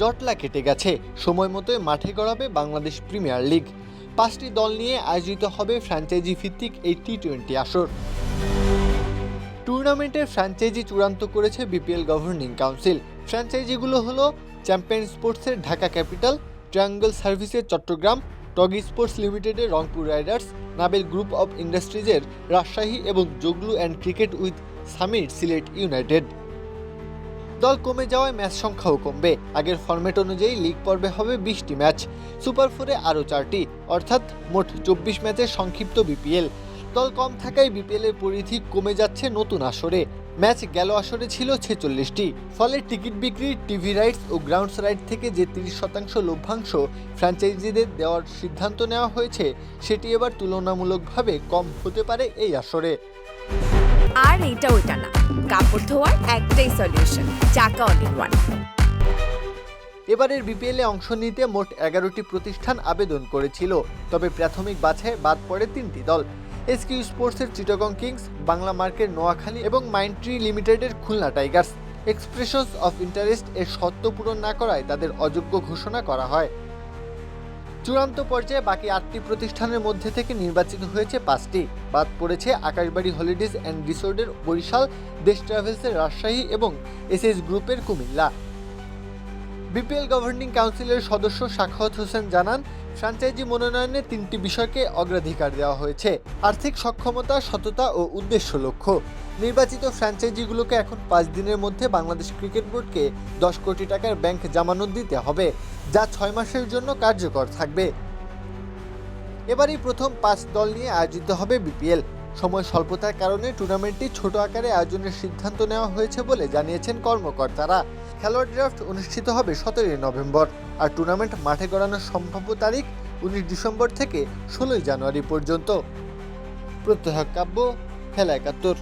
জটলা কেটে গেছে। সময় মতোই মাঠে গড়াবে বাংলাদেশ প্রিমিয়ার লিগ। পাঁচটি দল নিয়ে আয়োজিত হবে ফ্র্যাঞ্চাইজি ভিত্তিক এই টি টোয়েন্টি আসর। টুর্নামেন্টের ফ্র্যাঞ্চাইজি চূড়ান্ত করেছে বিপিএল গভর্নিং কাউন্সিল। ফ্র্যাঞ্চাইজিগুলো হলো চ্যাম্পিয়ন স্পোর্টসের ঢাকা ক্যাপিটাল, ট্রায়াঙ্গল সার্ভিসের চট্টগ্রাম, টগি স্পোর্টস লিমিটেডের Rangpur Riders, Nabil group of ইন্ডাস্ট্রিজের Rajshahi এবং Joglu and cricket with Samir Sylhet United. দল কমে যাওয়ায় ম্যাচ সংখ্যাও কমবে। আগের ফরম্যাট অনুযায়ী লিগ পর্বে হবে বিশটি ম্যাচ। সুপার ফোরে আরও চারটি, অর্থাৎ মোট চব্বিশ ম্যাচের সংক্ষিপ্ত বিপিএল দল কম থাকায় বিপিএল এর পরিধি কমে যাচ্ছে নতুন আসরে। ম্যাচ গেল আসরে ছিল ছেচল্লিশটি। ফলে টিকিট বিক্রি, টিভি রাইটস ও গ্রাউন্ডস রাইট থেকে যে তিরিশ শতাংশ লভ্যাংশ ফ্র্যাঞ্চাইজিদের দেওয়ার সিদ্ধান্ত নেওয়া হয়েছে, সেটি এবার তুলনামূলকভাবে কম হতে পারে এই আসরে। আর এটা ওইটা না। কাপড় ধোয়ার একটাই সলিউশন চাকা অল ইন ওয়ান এবারের বিপিএলে অংশ নিতে মোট এগারোটি প্রতিষ্ঠান আবেদন করেছিল, তবে প্রাথমিক বাছায় বাদ পড়ে তিনটি দল। এসকিউ স্পোর্টসের চিটাগং কিংস বাংলা মার্কের নোয়াখালী এবং মাইন্ডট্রি লিমিটেডের Khulna Tigers expressions of interest এর শর্ত পূরণ না করায় তাদের অযোগ্য ঘোষণা করা হয়। চূড়ান্ত পর্যায়ে বাকি আটটি প্রতিষ্ঠানের মধ্যে থেকে নির্বাচিত হয়েছে পাঁচটি। বাদ পড়েছে আকাশবাড়ি হলিডেজ অ্যান্ড রিসোর্টের বরিশাল, দেশ ট্রাভেলসের রাজশাহী এবং এসএস গ্রুপের কুমিল্লা। বিপিএল গভর্নিং কাউন্সিলের সদস্য সাখাওয়াত হোসেন জানান ফ্র্যাঞ্চাইজি মনোনয়নে তিনটি বিষয়কে অগ্রাধিকার দেওয়া হয়েছে। আর্থিক সক্ষমতা, সততা ও উদ্দেশ্য লক্ষ্য। নির্বাচিত ফ্র্যাঞ্চাইজিগুলোকে এখন পাঁচ দিনের মধ্যে বাংলাদেশ ক্রিকেট বোর্ডকে দশ কোটি টাকার ব্যাংক জামানত দিতে হবে, যা ছয় মাসের জন্য কার্যকর থাকবে। এবারই প্রথম পাঁচ দল নিয়ে আয়োজিত হবে বিপিএল। সময় স্বল্পতার কারণে টুর্নামেন্টটি ছোট আকারে আয়োজনের সিদ্ধান্ত নেওয়া হয়েছে বলে জানিয়েছেন কর্মকর্তারা। খেলোয়াড় ড্রাফট অনুষ্ঠিত হবে সতেরোই নভেম্বর আর টুর্নামেন্ট মাঠে গড়ানোর সম্ভাব্য তারিখ উনিশ ডিসেম্বর থেকে ষোলোই জানুয়ারি পর্যন্ত। প্রত্যহ কাব্য, খেলা একাত্তর।